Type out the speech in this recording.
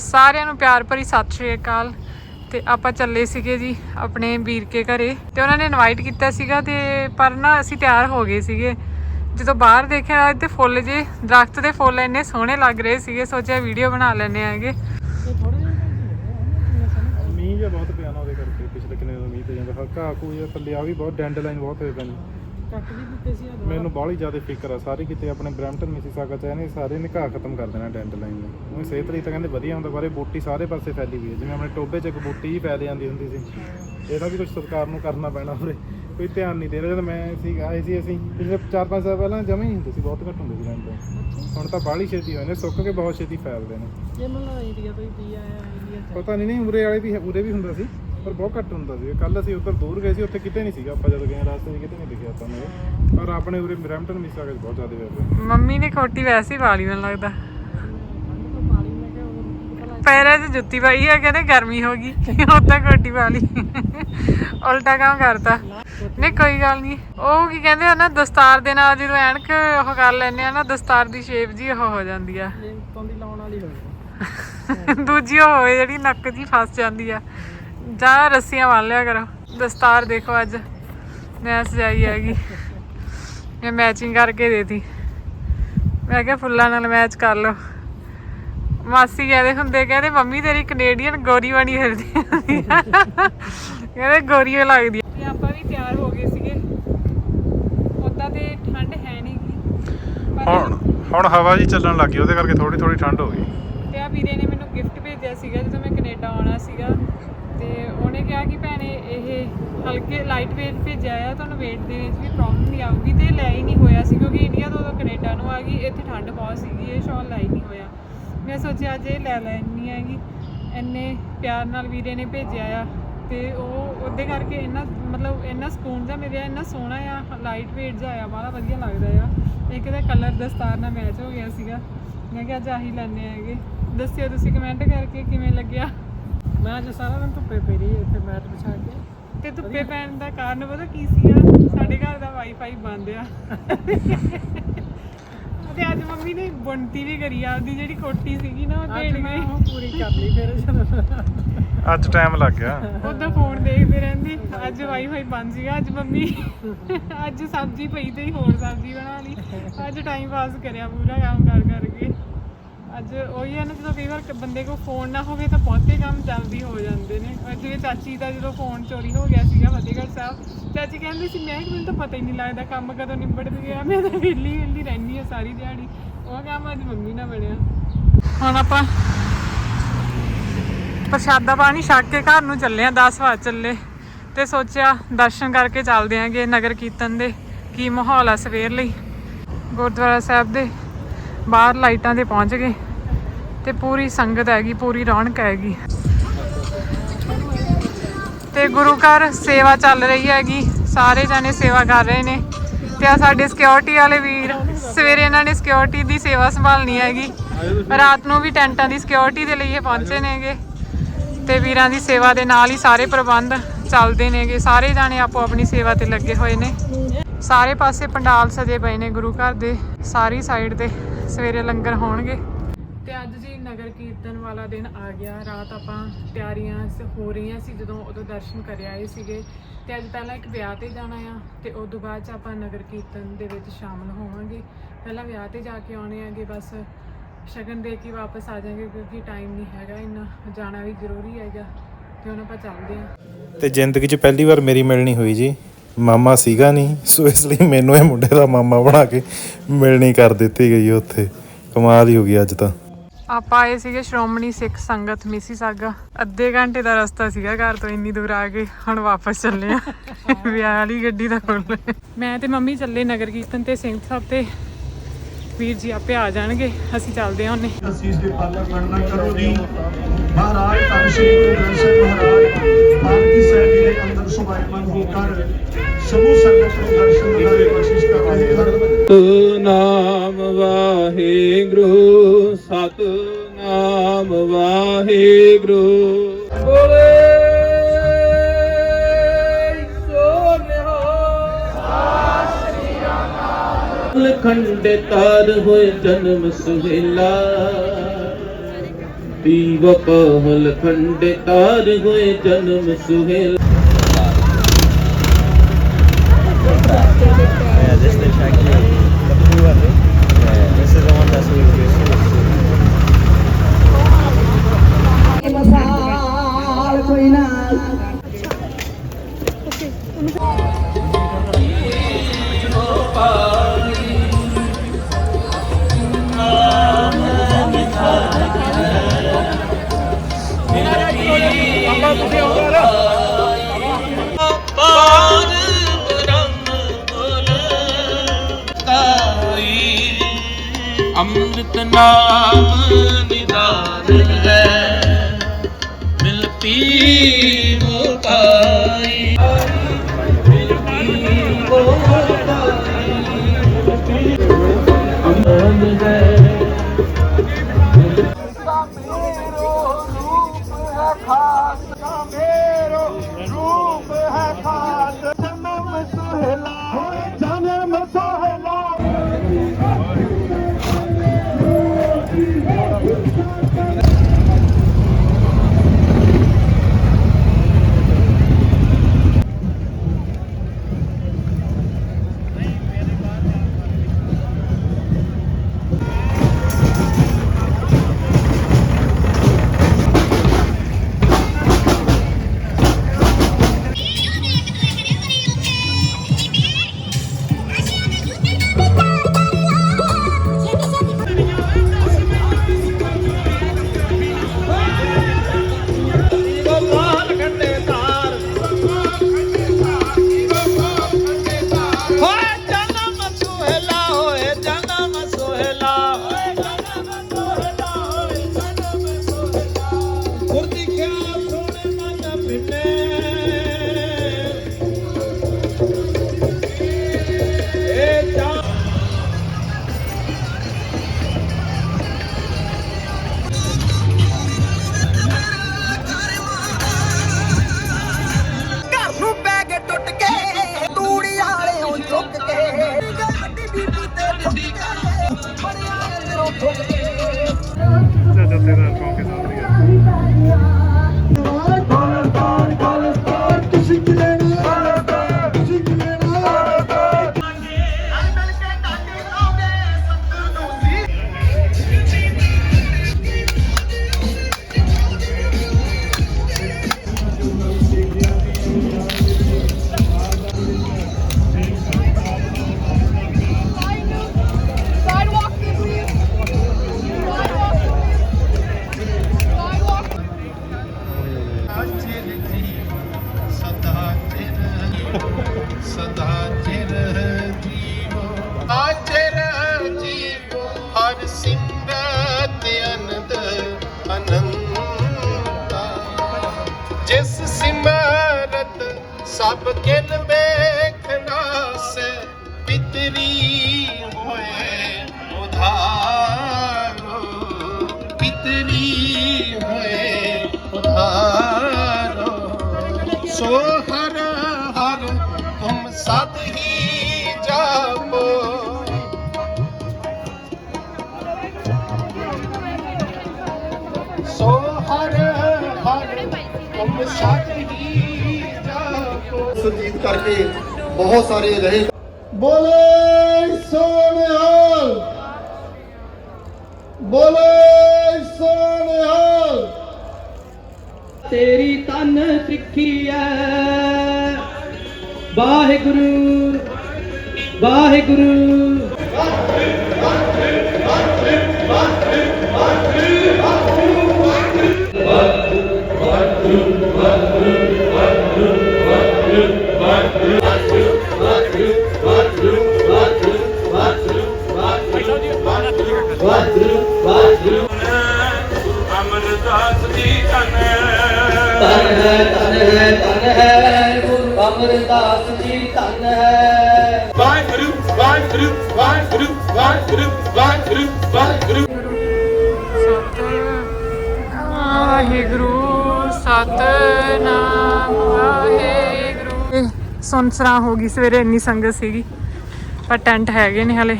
ਸਾਰਿਆਂ ਨੂੰ ਪਿਆਰ ਭਰੀ ਸਤਿ ਸ਼੍ਰੀ ਅਕਾਲ। ਤੇ ਆਪਾਂ ਚੱਲੇ ਸੀਗੇ ਜੀ ਆਪਣੇ ਵੀਰ ਕੇ ਘਰੇ। ਤੇ ਉਹਨਾਂ ਨੇ ਇਨਵਾਈਟ ਕੀਤਾ ਸੀਗਾ ਤੇ ਪਰ ਨਾ ਅਸੀਂ ਤਿਆਰ ਹੋ ਗਏ ਸੀਗੇ। ਜਦੋਂ ਬਾਹਰ ਦੇਖਿਆ ਇੱਥੇ ਫੁੱਲ ਜੇ ਦਰਖਤ ਦੇ ਫੁੱਲ ਇੰਨੇ ਸੋਹਣੇ ਲੱਗ ਰਹੇ ਸੀਗੇ। ਸੋਚਿਆ ਵੀਡੀਓ ਬਣਾ ਲੈਣੇ ਆਗੇ। ਮੀਂਹ ਜਿਹਾ ਬਹੁਤ ਪਿਆ ਨਾ ਉਹਦੇ ਕਰਕੇ ਪਿਛਲੇ ਕਿੰਨੇ ਦਿਨ ਮੀਂਹ ਤੇ ਜਾਂਦਾ। ਘਾਹ ਕੂ ਜਿਹਾ ਥੱਲੇ ਆ ਵੀ ਬਹੁਤ ਡੈਂਡ ਲਾਈਨ ਬਹੁਤ ਹੋਏ ਪੈਣੀ ਕੱਟ ਵੀ ਦਿੱਤੇ ਸੀ ਉਦੋਂ। ਮੈਨੂੰ ਬਾਹਲੀ ਜ਼ਿਆਦਾ ਫਿਕਰ ਆ ਸਾਰੇ ਕਿਤੇ ਆਪਣੇ ਬ੍ਰੈਂਪਟਨ ਮਿਸੀਸਾਗਾ ਚ ਇਹਨੇ ਸਾਰੇ ਨੇ ਘਾਹ ਖਤਮ ਕਰ ਦੇਣਾ ਡੈਂਟ ਲਾਈਨ ਨੇ। ਉਹ ਸਿਹਤ ਲਈ ਤਾਂ ਕਹਿੰਦੇ ਵਧੀਆ ਹੁੰਦਾ ਇਹ ਬੂਟੀ ਸਾਰੇ ਪਾਸੇ ਫੈਲੀ ਹੋਈ ਹੈ। ਜਿਵੇਂ ਆਪਣੇ ਟੋਬੇ 'ਚ ਇੱਕ ਬੂਟੀ ਹੀ ਫੈਲ ਜਾਂਦੀ ਹੁੰਦੀ ਸੀ। ਇਹਦਾ ਵੀ ਕੁਝ ਸਰਕਾਰ ਨੂੰ ਕਰਨਾ ਪੈਣਾ ਉਰੇ ਕੋਈ ਧਿਆਨ ਨਹੀਂ ਦੇ ਰਿਹਾ। ਜਦੋਂ ਮੈਂ ਸੀ ਆਏ ਸੀ ਅਸੀਂ ਪਿਛਲੇ 4-5 ਸਾਲ ਪਹਿਲਾਂ ਜਮੇ ਹੀ ਹੁੰਦੇ ਸੀ ਬਹੁਤ ਘੱਟ ਹੁੰਦੇ ਸੀ ਲੈਂਦੇ ਹੁਣ ਤਾਂ ਬਾਹਲੀ ਛੇਤੀ ਹੋਏ ਨੇ ਸੁੱਕ ਕੇ ਬਹੁਤ ਛੇਤੀ ਫੈਲਦੇ ਨੇ। ਇਹ ਮੈਨੂੰ ਇੰਡੀਆ ਤੋਂ ਹੀ ਪੀ ਆਇਆ ਇੰਡੀਆ ਚ। ਪਤਾ ਨਹੀਂ ਨਹੀਂ ਉਰੇ ਵਾਲੇ ਵੀ ਉਰੇ ਵੀ ਹੁੰਦਾ ਸੀ। ਪਰ ਬਹੁਤ ਘੱਟ ਹੁੰਦਾ ਸੀ। ਕੱਲ ਅਸੀਂ ਉੱਧਰ ਦੂਰ ਗਏ ਸੀ ਉੱਥੇ ਕਿਤੇ ਨਹੀਂ ਸੀਗਾ। ਆਪਾਂ ਜਦੋਂ ਗਏ ਰਸਤੇ 'ਚ ਕਿਤੇ ਨਹੀਂ ਦਿਖਿਆ ਆਪਾਂ ਨੂੰ। ਇਹ। ਪਰ ਆਪਣੇ ਉਰੇ ਬ੍ਰੈਂਪਟਨ ਮਿਸਾਗਾ 'ਚ ਬਹੁਤ ਜ਼ਿਆਦਾ ਹੋਇਆ ਪਿਆ ਮੰਮੀ ਨੇ ਕੋਟੀ ਵੈਸੇ ਹੀ ਪਾ ਲਈ ਮੈਨੂੰ ਲੱਗਦਾ। ਪੈਰਾਂ 'ਚ ਜੁੱਤੀ ਪਾਈ ਆ ਕਹਿੰਦੇ ਗਰਮੀ ਹੋ ਗਈ। ਉਦਾਂ ਕੋਟੀ ਪਾ ਲਈ। ਉਲਟਾ ਕੰਮ ਕਰਤਾ। ਨਹੀਂ ਕੋਈ ਗੱਲ ਨਹੀਂ। ਉਹ ਕੀ ਕਹਿੰਦੇ ਆ ਨਾ ਦਸਤਾਰ ਦੇ ਨਾਲ ਜਦੋਂ ਐਨਕ ਉਹ ਕਰ ਲੈਂਦੇ ਆ ਨਾ ਦਸਤਾਰ ਦੀ ਸ਼ੇਪ ਜੀ ਉਹ ਹੋ ਜਾਂਦੀ ਆ। ਇਹ ਤੋਂ ਦੀ ਲਾਉਣ ਵਾਲੀ ਹੋਈ। ਦੂਜੀ ਉਹ ਹੋਵੇ ਜਿਹੜੀ ਨੱਕ ਜੀ ਫਸ ਜਾਂਦੀ ਆ। ਜਾਂ ਰੱਸੀਆਂ ਬੰਨ ਲਿਆ ਕਰੋ। ਦਸਤਾਰ ਦੇਖੋ ਅੱਜ। ਮੈਂ ਸਜਾਈ ਹੈਗੀ। ਮੈਂ ਮੈਚਿੰਗ ਕਰਕੇ ਦੇਤੀ। ਮੈਂ ਕਿਹਾ ਫੁੱਲਾਂ ਨਾਲ ਮੈਚ ਕਰ ਲਓ। ਮਾਸੀ ਕਹਿੰਦੇ ਹੁੰਦੇ ਕਹਿੰਦੇ ਮੰਮੀ ਤੇਰੀ ਕੈਨੇਡੀਅਨ ਗੋਰੀ ਬਣੀ ਫਿਰਦੀ। ਕਹਿੰਦੇ ਗੋਰੀ ਲੱਗਦੀ। ਤੇ ਆਪਾਂ ਵੀ ਤਿਆਰ ਹੋ ਗਏ ਸੀਗੇ। ਉਦਾਂ ਤੇ ਠੰਡ ਹੈ ਨਹੀਂ ਹੁਣ ਹੁਣ ਹਵਾ ਜੀ ਚੱਲਣ ਲੱਗੀ ਉਹਦੇ ਕਰਕੇ ਥੋੜੀ ਥੋੜੀ ਠੰਡ ਹੋ ਗਈ। ਤੇ ਆ ਵੀਰੇ ਨੇ ਮੈਨੂੰ ਗਿਫਟ ਭੇਜਿਆ ਸੀਗਾ ਜਦੋਂ ਮੈਂ ਕੈਨੇਡਾ ਆਉਣਾ ਸੀਗਾ। ਤੇ ਉਹਨੇ ਕਿਹਾ ਕਿ ਭੈਣੇ ਇਹ ਹਲਕੇ ਲਾਈਟ weight ਭੇਜਿਆ ਆ, ਤੁਹਾਨੂੰ weight ਦੇ ਵਿੱਚ ਵੀ ਪ੍ਰੋਬਲਮ ਨਹੀਂ ਆਊਗੀ ਤੇ ਇਹ ਲੈ ਹੀ ਨਹੀਂ ਹੋਇਆ ਸੀ ਕਿਉਂਕਿ ਇੰਡੀਆ ਤੋਂ ਉਦੋਂ ਕੈਨੇਡਾ ਨੂੰ ਆ ਗਈ, ਇੱਥੇ ਠੰਡ ਬਹੁਤ ਸੀਗੀ, ਇਹ ਸ਼ਾਲ ਲੈ ਹੀ ਨਹੀਂ ਹੋਇਆ। ਮੈਂ ਸੋਚਿਆ ਅੱਜ ਇਹ ਲੈ ਲੈਣੀ ਹੈਗੀ। ਇੰਨੇ ਪਿਆਰ ਨਾਲ ਵੀਰੇ ਨੇ ਭੇਜਿਆ ਆ ਤੇ ਉਹ ਉਹਦੇ ਕਰਕੇ ਇੰਨਾ ਮਤਲਬ ਇੰਨਾ ਸਕੂਨ ਜਿਹਾ ਮਿਲਿਆ, ਇੰਨਾ ਸੋਹਣਾ ਆ ਲਾਈਟ weight ਜਿਹਾ ਆ ਬੜਾ ਵਧੀਆ ਲੱਗਦਾ ਆ। ਇੱਕ ਦਾ ਕਲਰ ਦਸਤਾਰ ਨਾਲ ਮੈਚ ਹੋ ਗਿਆ ਸੀਗਾ। ਮੈਂ ਕਿਹਾ ਅੱਜ ਆਹੀ ਲੈਣੇ ਹੈਗੇ। ਦੱਸਿਓ ਤੁਸੀਂ ਕਮੈਂਟ ਕਰਕੇ ਕਿਵੇਂ ਲੱਗਿਆ? ਮੈਂ ਅੱਜ ਸਾਰਾ ਦਿਨ ਧੁੱਪੇ ਪਈ ਰਹੀ ਇੱਥੇ ਮੈਟ ਵਿਛਾ ਕੇ। ਤੇ ਧੁੱਪੇ ਪੈਣ ਦਾ ਕਾਰਨ ਪਤਾ ਕੀ ਸੀਗਾ? ਸਾਡੇ ਘਰ ਦਾ ਵਾਈਫਾਈ ਬੰਦ ਆ। ਤੇ ਅੱਜ ਮੰਮੀ ਨੇ ਬੁਣਤੀ ਵੀ ਕਰੀ ਆ। ਆਪਦੀ ਜਿਹੜੀ ਕੋਟੀ ਸੀਗੀ ਨਾ ਉਹ ਅੱਜ ਦੇਣ ਮੈਂ ਗਈ। ਉਹ ਪੂਰੀ ਕਰ ਲਈ ਫਿਰ। ਅੱਜ ਟਾਈਮ ਲੱਗ ਗਿਆ। ਉਹਦਾ ਫੋਨ ਦੇਖਦੇ ਰਹਿੰਦੀ। ਅੱਜ ਵਾਈਫਾਈ ਬੰਦ ਸੀਗਾ। ਅੱਜ ਮੰਮੀ ਅੱਜ ਸਬਜ਼ੀ ਪਈ ਤੇ ਹੀ ਹੋਰ ਸਬਜ਼ੀ ਬਣਾ ਲਈ। ਅੱਜ ਟਾਈਮ ਪਾਸ ਕਰਿਆ ਪੂਰਾ ਕੰਮ ਕਰ ਕਰਕੇ ਅੱਜ ਉਹੀ ਹੈ ਨਾ, ਜਦੋਂ ਕਈ ਵਾਰ ਬੰਦੇ ਕੋਲ ਫੋਨ ਨਾ ਹੋਵੇ ਤਾਂ ਬਹੁਤੇ ਕੰਮ ਜਲਦੀ ਹੋ ਜਾਂਦੇ ਨੇ। ਔਰ ਜਿਵੇਂ ਚਾਚੀ ਦਾ ਜਦੋਂ ਫੋਨ ਚੋਰੀ ਹੋ ਗਿਆ ਸੀਗਾ ਫਤਿਹਗੜ੍ਹ ਸਾਹਿਬ, ਚਾਚੀ ਕਹਿੰਦੀ ਸੀ, ਮੈਂ ਕਿ ਮੈਨੂੰ ਤਾਂ ਪਤਾ ਹੀ ਨਹੀਂ ਲੱਗਦਾ ਕੰਮ ਕਦੋਂ ਨਿਬੜ ਗਿਆ ਮੈਂ ਤਾਂ ਵਿਹਲੀ ਵਿਹਲੀ ਰਹਿੰਦੀ ਆ ਸਾਰੀ ਦਿਹਾੜੀ। ਉਹ ਕੰਮ ਅੱਜ ਮੰਮੀ ਨਾਲ ਬਣਿਆ। ਹੁਣ ਆਪਾਂ ਪ੍ਰਸ਼ਾਦਾ ਪਾਣੀ ਛਕ ਕੇ ਘਰ ਨੂੰ ਚੱਲੇ ਆ 10 ਵਜੇ ਚੱਲੇ। ਤੇ ਸੋਚਿਆ ਦਰਸ਼ਨ ਕਰਕੇ ਚੱਲਦੇ ਆਂਗੇ ਨਗਰ ਕੀਰਤਨ ਦੇ, ਕੀ ਮਾਹੌਲ ਆ ਸਵੇਰ ਲਈ? ਗੁਰਦੁਆਰਾ ਸਾਹਿਬ ਦੇ। ਬਾਹਰ ਲਾਈਟਾਂ ਤੇ ਪਹੁੰਚ ਗਏ ਤੇ ਪੂਰੀ ਸੰਗਤ ਹੈਗੀ, ਪੂਰੀ ਰੌਣਕ ਹੈਗੀ। ਤੇ ਗੁਰੂ ਘਰ ਸੇਵਾ ਚੱਲ ਰਹੀ ਹੈਗੀ, ਸਾਰੇ ਜਾਣੇ ਸੇਵਾ ਕਰ ਰਹੇ ਨੇ। ਤੇ ਆ ਸਾਡੇ ਸਿਕਿਉਰਿਟੀ ਵਾਲੇ ਵੀਰ, ਸਵੇਰੇ ਇਹਨਾਂ ਨੇ ਸਿਕਿਉਰਿਟੀ ਦੀ ਸੇਵਾ ਸੰਭਾਲਣੀ ਹੈਗੀ। ਰਾਤ ਨੂੰ ਵੀ ਟੈਂਟਾਂ ਦੀ ਸਿਕਿਉਰਿਟੀ ਦੇ ਲਈ ਇਹ ਪਹੁੰਚੇ ਨੇਗੇ। ਤੇ ਵੀਰਾਂ ਦੀ ਸੇਵਾ ਦੇ ਨਾਲ ਹੀ ਸਾਰੇ ਪ੍ਰਬੰਧ ਚੱਲਦੇ ਨੇਗੇ। ਸਾਰੇ ਜਾਣੇ ਆਪੋ ਆਪਣੀ ਸੇਵਾ ਤੇ ਲੱਗੇ ਹੋਏ ਨੇ। ਸਾਰੇ ਪਾਸੇ ਪੰਡਾਲ ਸਜੇ ਪਏ ਨੇ ਗੁਰੂ ਘਰ ਦੇ, ਸਾਰੀ ਸਾਈਡ ਤੇ ਸਵੇਰੇ ਲੰਗਰ ਹੋਣਗੇ। ਤੇ ਅੱਜ ਜੀ ਨਗਰ ਕੀਰਤਨ ਵਾਲਾ ਦਿਨ ਆ ਗਿਆ। ਰਾਤ ਆਪਾਂ ਤਿਆਰੀਆਂ ਸ- ਹੋ ਰਹੀਆਂ ਸੀ, ਜਦੋਂ ਉਦੋਂ ਦਰਸ਼ਨ ਕਰ ਆਏ ਸੀਗੇ। ਤੇ ਅੱਜ ਪਹਿਲਾਂ ਇੱਕ ਵਿਆਹ ਤੇ ਜਾਣਾ ਆ, ਤੇ ਉਸ ਤੋਂ ਬਾਅਦ ਚ ਆਪਾਂ ਨਗਰ ਕੀਰਤਨ ਦੇ ਵਿੱਚ ਸ਼ਾਮਲ ਹੋਵਾਂਗੇ। ਪਹਿਲਾਂ ਵਿਆਹ ਤੇ ਜਾ ਕੇ ਆਉਣੇ ਆਗੇ, ਬਸ ਸ਼ਗਨ ਦੇ ਕੇ ਵਾਪਸ ਆ ਜਾਾਂਗੇ, ਕਿਉਂਕਿ ਟਾਈਮ ਨਹੀਂ ਹੈਗਾ ਇੰਨਾ। ਜਾਣਾ ਵੀ ਜ਼ਰੂਰੀ ਹੈਗਾ, ਤੇ ਹੁਣ ਆਪਾਂ ਚੱਲਦੇ ਆਂ। ਤੇ ਜ਼ਿੰਦਗੀ 'ਚ ਪਹਿਲੀ ਵਾਰ ਮੇਰੀ ਮਿਲਣੀ ਹੋਈ ਜੀ। ਮਾਮਾ ਸੀਗਾ ਨਹੀਂ ਸੋ ਇਸ ਲਈ ਮੈਨੂੰ ਇਹ ਮੁੰਡੇ ਦਾ ਮਾਮਾ ਬਣਾ ਕੇ ਮਿਲਣੀ ਕਰ ਦਿੱਤੀ ਗਈ ਉੱਥੇ। ਕਮਾਲ ਹੀ ਹੋ ਗਈ ਅੱਜ ਤਾਂ। ਆਪਾਂ ਆਏ ਸੀਗੇ ਸ਼੍ਰੋਮਣੀ ਸਿੱਖ ਸੰਗਤ ਮਿਸੀਸਾਗਾ ਅੱਧੇ ਘੰਟੇ ਦਾ ਰਸਤਾ ਸੀਗਾ ਘਰ ਤੋਂ ਇੰਨੀ ਦੂਰ ਆ ਕੇ ਹੁਣ ਵਾਪਸ ਚੱਲੇ ਆ। ਵਿਆਹ ਵਾਲੀ ਗੱਡੀ ਦਾ ਖੋਲ ਮੈਂ ਤੇ ਮੰਮੀ ਚੱਲੇ ਨਗਰ ਕੀਰਤਨ ਤੇ ਸਿੰਘ ਸਾਹਿਬ ਤੇ। ਵੀਰ ਜੀ ਆਪੇ ਆ ਜਾਣਗੇ ਅਸੀਂ ਚੱਲਦੇ ਹਾਂ ਉਹਨੇ। ਅਸੀਸ ਦੇ ਪਾਲਕ ਬਣਨਾ ਕਰੋ ਜੀ। ਮਹਾਰਾਜ ਧੰਨ ਸ਼੍ਰੀ ਗੁਰੂ ਗ੍ਰੰਥ ਸਾਹਿਬ ਮਹਾਰਾਜ ਪਾਲਕੀ ਸਾਹਿਬ ਜੀ ਦੇ ਅੰਦਰ ਸੁਭਾਇਮਾਨ ਹੋ ਕਰ ਸਮੂਹ ਸੰਗਤ ਨੂੰ ਦਰਸ਼ਨ ਦਿਦਾਰੇ ਬਖਸ਼ਿਸ਼ ਕਰ ਰਹੇ ਹਨ ਨਾਮ ਵਾਹਿਗੁਰੂ। ਖੰਡ ਤਾਰ ਹੋਏ ਜਨਮ ਸੁਹੇਲਾ। ਪੀਵ ਪਹਲ ਖੰਡੇ ਤਾਰ ਹੋਏ ਜਨਮ ਸੁਹੇਲਾ। ਨਾਮ ਨਿਦਾਨ ਹੈ। ਮਿਲ ਪੀ ਮੁਕਾਈ ਅੰਦਰੋਂ ਠੁੱਕ ਕੇ ਜਥੇਦਾਰ ਕੌਮ ਸਦਾ ਚਿਰ ਜੀਵੋ। ਆਚਰ ਜੀਵੋ। ਹਰ ਸਿਮਰਤ ਅਨੰਦ ਅਨੰਤਾ। ਜਿਸ ਸਿਮਰਤ ਸਭ ਕਿਲ ਵੇਖਣਾ ਪਿਤਰੀ ਸੋ ਹਰ ਹਰ ਤੁਮ ਹੀ ਜਾਪੋ ਸੁਰਜੀਤ ਕਰਕੇ ਬਹੁਤ ਸਾਰੇ ਰਹੇ। ਬੋਲੇ ਸੋਨਿਹਾਲ। ਬੋਲੇ ਸੋਨਿਹਾਲ। ਤੇਰੀ ਤਨ ਤਿੱਖੀ ਐ। ਵਾਹਿਗੁਰੂ ਵਾਹਿਗੁਰੂ। ਅਮਰਦਾਸ ਗੁਰੂ ਅਮਰਦਾਸ ਜੀ ਧਨ ਹੈ। ਵਾਹਿਗੁਰੂ ਵਾਹਿਗੁਰੂ ਵਾਹਿਗੁਰੂ ਵਾਹਿਗੁਰੂ ਵਾਹਿਗੁਰੂ ਵਾਹਿਗੁਰੂ। ਵਾਹਿਗੁਰੂ ਸਤਨਾਮ ਵਾਹਿਗੁਰੂ। ਸੁਨਸਰਾ ਹੋ ਗਈ ਸਵੇਰੇ ਇੰਨੀ ਸੰਗਤ ਸੀਗੀ ਪਰ ਟੈਂਟ ਹੈਗੇ ਨੇ ਹਲੇ।